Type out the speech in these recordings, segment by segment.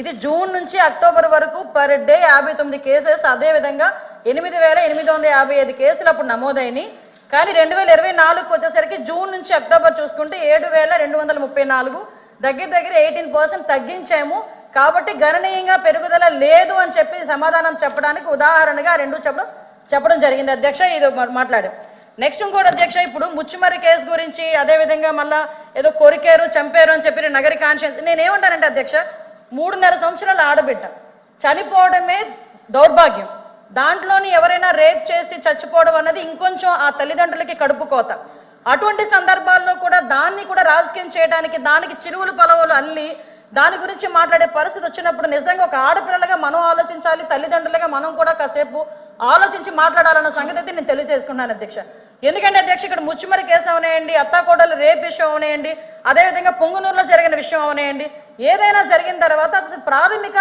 ఇది జూన్ నుంచి అక్టోబర్ వరకు పర్ డే యాభై తొమ్మిది కేసెస్. అదేవిధంగా ఎనిమిది వేల ఎనిమిది వందల యాభై ఐదు కేసులు అప్పుడు నమోదైనవి కానీ రెండు వేల ఇరవై నాలుగుకి వచ్చేసరికి జూన్ నుంచి అక్టోబర్ చూసుకుంటే ఏడు వేల రెండు వందల ముప్పై నాలుగు. దగ్గర దగ్గర ఎయిటీన్ పర్సెంట్ తగ్గించాము. కాబట్టి గణనీయంగా పెరుగుదల లేదు అని చెప్పి సమాధానం చెప్పడానికి ఉదాహరణగా రెండు చెప్పడం చెప్పడం జరిగింది. అధ్యక్ష ఇది మా- నెక్స్ట్ ఇంకోటి అధ్యక్ష ఇప్పుడు ముచ్చుమర్రి కేసు గురించి అదేవిధంగా మళ్ళా ఏదో కొరికారు చంపారు అని చెప్పి నగరి కాన్షియన్స్ నేనేమంటానంటే అధ్యక్ష మూడున్నర సంవత్సరాల ఆడబిడ్డ. చనిపోవడమే దౌర్భాగ్యం. దాంట్లోని ఎవరైనా రేప్ చేసి చచ్చిపోవడం అన్నది ఇంకొంచెం ఆ తల్లిదండ్రులకి కడుపు కోత. అటువంటి సందర్భాల్లో కూడా దాన్ని కూడా రాజకీయం చేయడానికి దానికి చిరువులు పొలవులు అల్లి దాని గురించి మాట్లాడే పరిస్థితి వచ్చినప్పుడు నిజంగా ఒక ఆడపిల్లలుగా మనం ఆలోచించాలి తల్లిదండ్రులుగా మనం కూడా కాసేపు ఆలోచించి మాట్లాడాలన్న సంగతి అయితే నేను తెలియజేసుకున్నాను అధ్యక్ష. ఎందుకంటే అధ్యక్ష ఇక్కడ ముచ్చిమరి కేసు అవనేయండి అత్తాకోడలు రేప్ విషయం అవనేయండి అదేవిధంగా పొంగునూరులో జరిగిన విషయం అవనేయండి ఏదైనా జరిగిన తర్వాత ప్రాథమిక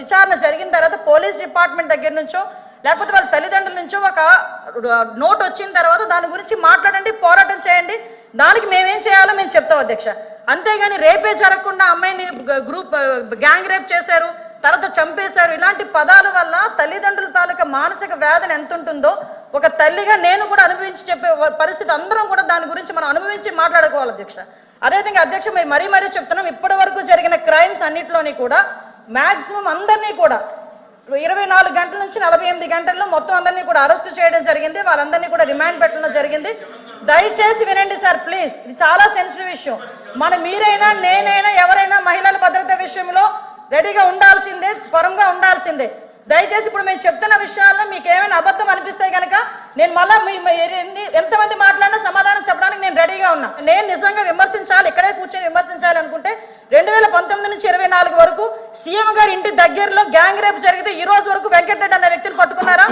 విచారణ జరిగిన తర్వాత పోలీస్ డిపార్ట్మెంట్ దగ్గర నుంచో లేకపోతే వాళ్ళ తల్లిదండ్రుల నుంచో ఒక నోట్ వచ్చిన తర్వాత దాని గురించి మాట్లాడండి పోరాటం చేయండి. దానికి మేమేం చేయాలో మేము చెప్తాం అధ్యక్ష. అంతేగాని రేపే జరగకుండా అమ్మాయిని గ్రూప్ గ్యాంగ్ రేప్ చేశారు తర్వాత చంపేశారు. ఇలాంటి పదాల వల్ల తల్లిదండ్రుల తాలూకా మానసిక వేదన ఎంత ఉంటుందో ఒక తల్లిగా నేను కూడా అనుభవించి చెప్పే పరిస్థితి అందరం కూడా దాని గురించి మనం అనుభవించి మాట్లాడుకోవాలి అధ్యక్ష. అదేవిధంగా అధ్యక్ష మేము మరీ మరీ చెప్తున్నాం ఇప్పటి వరకు జరిగిన క్రైమ్స్ అన్నిటిలోని కూడా మ్యాక్సిమం అందరినీ కూడా ఇరవై నాలుగు గంటల నుంచి నలభై ఎనిమిది గంటల్లో మొత్తం అందరినీ కూడా అరెస్ట్ చేయడం జరిగింది వాళ్ళందరినీ కూడా రిమాండ్ పెట్టడం జరిగింది. దయచేసి వినండి సార్ ప్లీజ్ ఇది చాలా సెన్సిటివ్ విషయం. మన మీరైనా నేనైనా ఎవరైనా మహిళల భద్రత విషయంలో రెడీగా ఉండాల్సిందే స్వరంగా ఉండాల్సిందే. దయచేసి ఇప్పుడు మేము చెప్తున్న విషయాల్లో మీకు ఏమైనా అబద్ధం అనిపిస్తే కనుక నేను మళ్ళా ఎంతమంది మాట్లాడినా సమాధానం చెప్పడానికి నేను రెడీగా ఉన్నా నేను నిజంగా విమర్శించాలి ఇక్కడే కూర్చొని విమర్శించాలి అనుకుంటే రెండు వేల పంతొమ్మిది నుంచి ఇరవై నాలుగు వరకు సీఎం గారి ఇంటి దగ్గరలో గ్యాంగ్ రేప్ జరిగితే ఈ రోజు వరకు వెంకటరెడ్డి అనే వ్యక్తిని పట్టుకున్నారా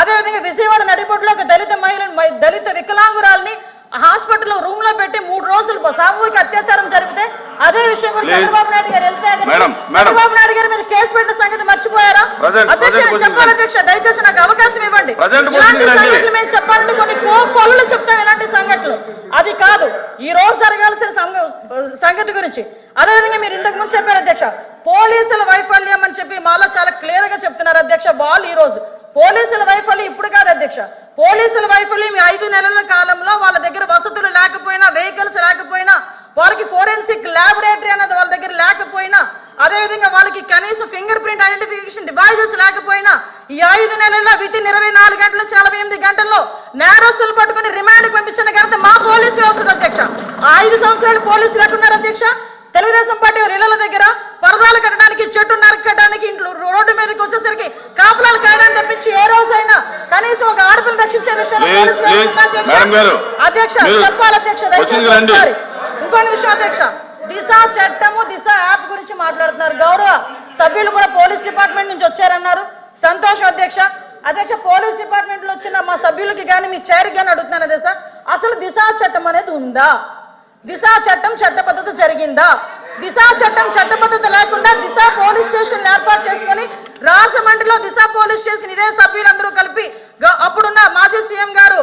అదేవిధంగా విజయవాడ నడిబొడ్డులో ఒక దళిత మహిళను దళిత వికలాంగురాల్ని హాస్పిటల్లో రూమ్లో పెట్టి మూడు రోజులు సామూహిక అత్యాచారం జరిపితే అదే విషయం కూడా. చంద్రబాబు నాయుడు గారు వెళ్తే. చంద్రబాబు నాయుడు గారి మీద కేసు పెట్టిన సంగతి మర్చిపోయారా అధ్యక్ష దయచేసి నాకు అవకాశం ఇవ్వండి. మేము చెప్పాలంటే కొన్ని కో- కొలలు చెప్తాం ఇలాంటి సంఘటనలు. అది కాదు ఈ రోజు జరగాల్సిన సంగ- సంగతి గురించి. అదేవిధంగా మీరు ఇంతకు ముందు చెప్పారు అధ్యక్ష పోలీసుల వైఫల్యం అని చెప్పి మాలో చాలా క్లియర్గా చెప్తున్నారు అధ్యక్ష వాళ్ళు ఈ రోజు. పోలీసుల వైఫల్యం ఇప్పుడు కాదు అధ్యక్ష. పోలీసుల వైఫల్యం ఈ ఐదు నెలల కాలంలో వాళ్ళ దగ్గర వసతులు లేకపోయినా వెహికల్స్ లేకపోయినా వాళ్ళకి ఫోరెన్సిక్ ల్యాబొరేటరీ అనేది వాళ్ళ దగ్గర లేకపోయినా అదేవిధంగా వాళ్ళకి కనీసం ఫింగర్ ప్రింట్ ఐడెంటిఫికేషన్ డివైజెస్ లేకపోయినా ఈ ఐదు నెలల్లో విత్ ఇన్ ఇరవై నాలుగు గంటల నుంచి నలభై ఎనిమిది గంటల్లో నేరస్తులు పట్టుకుని రిమాండ్కి పంపించిన ఘనత మా పోలీసు వ్యవస్థ అధ్యక్ష. ఐదు సంవత్సరాలు పోలీసులు ఎట్టున్నారు అధ్యక్ష. తెలుగుదేశం పార్టీ ఇళ్ళ దగ్గర పరదాలు కట్టడానికి చెట్టు నరకడానికి ఇంట్లో రోడ్డు మీదకి వచ్చేసరికి కాపులాలు కాయడానికి తప్పించి ఏ రోజైనా కనీసం ఒక ఆడపిల్లని రక్షించే విషయంలో అధ్యక్ష. చెప్పాలి అధ్యక్ష. ఇంకొన్ని విషయం అధ్యక్ష. దిశ చట్టము దిశ యాప్ గురించి మాట్లాడుతున్నారు. గౌరవ సభ్యులు కూడా పోలీస్ డిపార్ట్మెంట్ నుంచి వచ్చారన్నారు. సంతోషం అధ్యక్ష అధ్యక్ష పోలీస్ డిపార్ట్మెంట్లో వచ్చిన మా సభ్యులకి కానీ మీ చైర్కి కానీ అడుగుతున్నాను అధ్యక్ష అసలు దిశా చట్టం అనేది ఉందా? దిశా చట్టం చట్టబద్ధత జరిగిందా? దిశా చట్టం చట్టబద్ధత లేకుండా దిశా పోలీస్ స్టేషన్ ఏర్పాటు చేసుకొని రాజమండ్రిలో దిశా పోలీస్ స్టేషన్ ఇదే సభ్యులందరూ కలిపి అప్పుడున్న మాజీ సీఎం గారు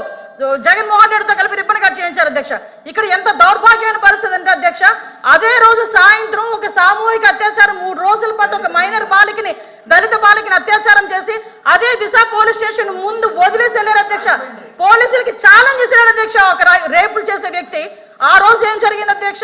జగన్మోహన్ రెడ్డితో కలిపి రిబ్బన్ కట్ చేయించారు అధ్యక్ష. ఇక్కడ ఎంత దౌర్భాగ్యమైన పరిస్థితి అంటే అధ్యక్ష అదే రోజు సాయంత్రం ఒక సామూహిక అత్యాచారం మూడు రోజుల పాటు ఒక మైనర్ బాలికని దళిత బాలికను అత్యాచారం చేసి అదే దిశ పోలీస్ స్టేషన్ ముందు వదిలేసి వెళ్ళారు అధ్యక్ష. పోలీసులకి ఛాలెంజ్ చేశారు అధ్యక్ష. ఒక రేపులు చేసే వ్యక్తి. ఆ రోజు ఏం జరిగింది అధ్యక్ష?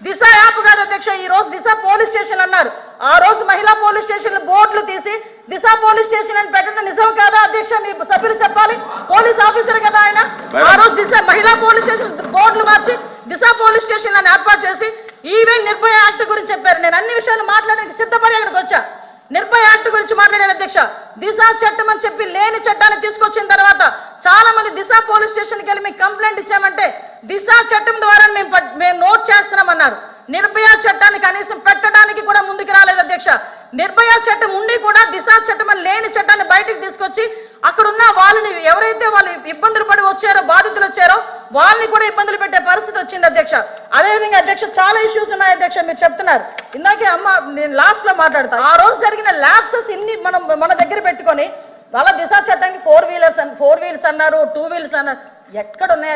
దిశ యాప్ కాదు అధ్యక్ష ఈ రోజు దిశ పోలీస్ స్టేషన్ అన్నారు. ఆ రోజు మహిళా పోలీస్ స్టేషన్ బోర్డులు తీసి దిశ పోలీస్ స్టేషన్ అని పెట్టడం నిజం కాదా అధ్యక్ష? మీ సభ్యులు చెప్పాలి. పోలీస్ ఆఫీసర్ కదా ఆయన. ఆ రోజు దిశ మహిళా పోలీస్ స్టేషన్ బోర్డులు మార్చి దిశ పోలీస్ స్టేషన్ అని ఏర్పాటు చేసి ఈవెన్ నిర్భయ యాక్ట్ గురించి చెప్పారు. నేను అన్ని విషయాలు మాట్లాడడానికి సిద్ధపడి అక్కడికి వచ్చా. నిర్భయ యాక్ట్ గురించి మాట్లాడారు అధ్యక్ష. దిశ చట్టం అని చెప్పి లేని చట్టాన్ని తీసుకొచ్చిన తర్వాత చాలా మంది దిశ పోలీస్ స్టేషన్కి వెళ్ళి మీకు కంప్లైంట్ ఇచ్చామంటే దిశ చట్టం ద్వారా మేము మేము నోట్ చేస్తున్నామన్నారు. నిర్భయ చట్టాన్ని కనీసం పెట్టడానికి కూడా ముందుకు రాలేదు అధ్యక్ష. నిర్భయ చట్టం ఉండి కూడా దిశ చట్టం అని లేని చట్టాన్ని బయటకు తీసుకొచ్చి అక్కడ ఉన్న వాళ్ళని ఎవరైతే వాళ్ళు ఇబ్బందులు పడి వచ్చారో బాధితులు వచ్చారో వాళ్ళని కూడా ఇబ్బందులు పెట్టే పరిస్థితి వచ్చింది అధ్యక్ష. అదేవిధంగా అధ్యక్ష చాలా ఇష్యూస్ ఉన్నాయి అధ్యక్ష మీరు చెప్తున్నారు. ఇందాకే అమ్మ నేను లాస్ట్లో ఆ రోజు జరిగిన ల్యాబ్సెస్ ఇన్ని మనం మన దగ్గర పెట్టుకొని వాళ్ళ దిశ చట్టానికి ఫోర్ వీలర్స్ ఫోర్ వీల్స్ అన్నారు టూ వీల్స్ అన్నారు. ఎక్కడ ఉన్నాయి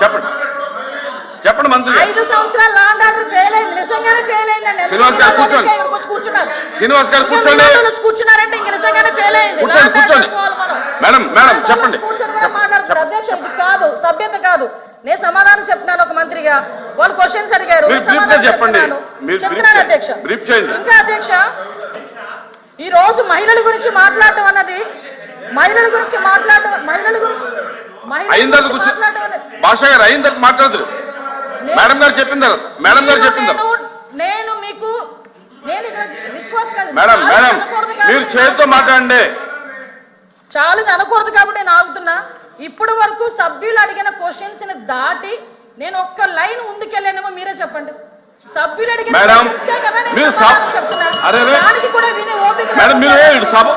చెప్పండి. చెప్పండి మంత్రి ఐదు సంవత్సరాలు లాండ్ ఆర్డర్ ఫెయిల్ అయింది. నిజంగానే ఫెయిల్ అయిందండి. శ్రీనివాస్ గారు కూర్చోండి. కూర్చున్నారు? శ్రీనివాస్ గారు కూర్చోండి. కూర్చున్నారంటే ఇంక నిజంగానే ఫెయిల్ అయింది. కూర్చోండి. మేడం మేడం చెప్పండి. మాట్లాడుతున్నారు. అధ్యక్ష ఇది కాదు సభ్యత కాదు. నేను సమాధానం చెప్తున్నాను ఒక మంత్రిగా. వాళ్ళు క్వశ్చన్స్ అడిగారు. చెప్పండి. చెప్తున్నాను. అధ్యక్ష. ఇంకా అధ్యక్ష ఈ రోజు మహిళల గురించి మాట్లాడటం అన్నది మహిళల గురించి మాట్లాడటం మహిళల గురించి మహిళల అయిన తర్వాత గురించి కూర్చో. మాట్లాడటం అనేది భాష గారు అయిన తర్వాత మాట్లాడదు నేను- మేడం గారు చెప్పిన తర్వాత మేడం గారు చెప్పిన తర్వాత నేను- మీకు మేడం మేడం అనకూడదు కాబట్టి మీరు చేతితో మాట్లాడండి. ఛాలెంజ్ అనకూడదు కాబట్టి నేను ఆగుతున్నా. ఇప్పుడు వరకు సభ్యులు అడిగిన క్వశ్చన్స్ని దాటి నేను ఒక్క లైన్ ముందుకెళ్ళానేమో మీరే చెప్పండి. సభ్యులు అడిగిన మీరు. దానికి కూడా వినే మేడం మీరు సభ?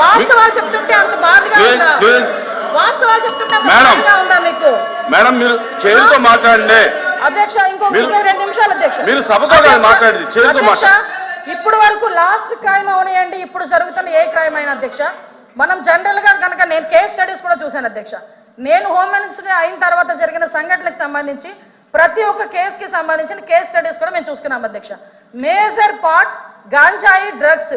వాస్తవాలు చెప్తుంటే అంత బాధగా ఉందా. వాస్తవాలు చెప్తుంటే మేడం. బాధగా ఉందా మీకు? మేడం మీరు మాట్లాడండి. అధ్యక్ష ఇంకో మీరు- ఇంకో రెండు నిమిషాలు అధ్యక్ష. మీరు సభతో మాట్లాడేది, మాట్లాడండి. ఇప్పుడు వరకు లాస్ట్ క్రైమ్ అవనియండి ఇప్పుడు జరుగుతున్న ఏ క్రైమ్ అయినా అధ్యక్ష. మనం జనరల్గా కనుక నేను కేస్ స్టడీస్ కూడా చూశాను అధ్యక్ష. నేను హోమ్ మినిస్టర్ అయిన తర్వాత జరిగిన సంఘటనలకు సంబంధించి ప్రతి ఒక్క కేసుకి సంబంధించిన కేస్ స్టడీస్ కూడా మేము చూసుకున్నాం అధ్యక్ష. మేజర్ పార్ట్ గాంజాయి డ్రగ్స్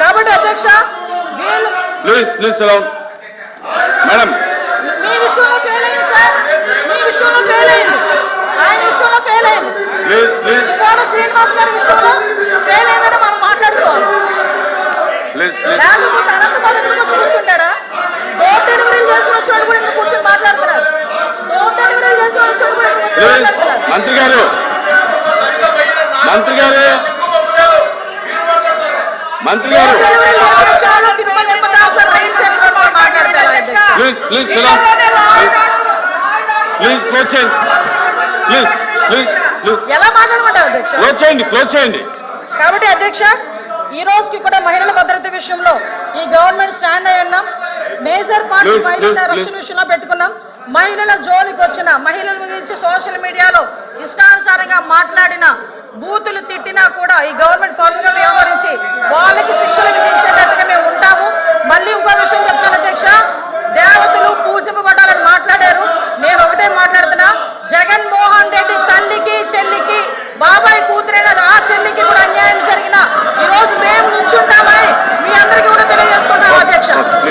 కాబట్టి అధ్యక్ష ప్లీజ్ ప్లీజ్ సిలోన్ మేడం. మీ విషయంలో ఫెయిల్ అయింది సార్. మీ విషయంలో ఫెయిల్ అయింది. ఆయన విషయంలో ఫెయిల్ అయింది. ప్లీజ్ ప్లీజ్ శ్రీనివాస్ గారి విషయంలో ఫెయిల్ అయిందని మనం మాట్లాడుకోవాలి. ప్లీజ్ ప్లీజ్ లేకపోతే కూర్చుంటాడా? డోర్ డెలివరీలు చేసిన వచ్చాడు కూడా ఇక్కడ కూర్చొని మాట్లాడుతున్నారు? డోర్ డెలివరీలు చేసిన కూడా మాట్లాడుతున్నారు? మంత్రి గారు. మంత్రి గారు మంత్రి డోర్ గారు డెలివరీలు చేసిన వచ్చాడు తిరుపతి తిరుపతి హాస్పిటల్ రైలు చేసిన వాళ్ళు మాట్లాడతారు అధ్యక్ష. ప్లీజ్ ప్లీజ్ ప్లీజ్ క్లోజ్ చేయండి. ప్లీజ్ ప్లీజ్ ఎలా మాట్లాడమంటారు అధ్యక్ష? క్లోజ్ చేయండి క్లోజ్ చేయండి. కాబట్టి అధ్యక్ష ఈ రోజుకి కూడా మహిళల భద్రత విషయంలో ఈ గవర్నమెంట్ స్టాండ్ అయి ఉన్నాం. మేజర్ పార్టీ మహిళల రక్షణ. విషయంలో పెట్టుకున్నాం. మహిళల జోలికి వచ్చిన మహిళల గురించి సోషల్ మీడియాలో ఇష్టానుసారంగా మాట్లాడిన బూతులు తిట్టినా కూడా ఈ గవర్నమెంట్ ఫార్మ్గా వ్యవహరించి వాళ్ళకి శిక్షలు విధించేటట్టుగా మేము ఉంటాము. మళ్ళీ ఇంకో విషయం చెప్తాను అధ్యక్ష. దేవతలు పూసింపబడాలని మాట్లాడారు. నేను ఒకటే మాట్లాడుతున్నా. జగన్మోహన్ రెడ్డి తల్లికి చెల్లికి బాబాయ్ కూతురైన ఆ చెల్లికి కూడా అన్యాయం జరిగిన ఈరోజు మేము నుంచి ఉంటామని మీ అందరికీ కూడా తెలియజేసుకుంటాము అధ్యక్ష.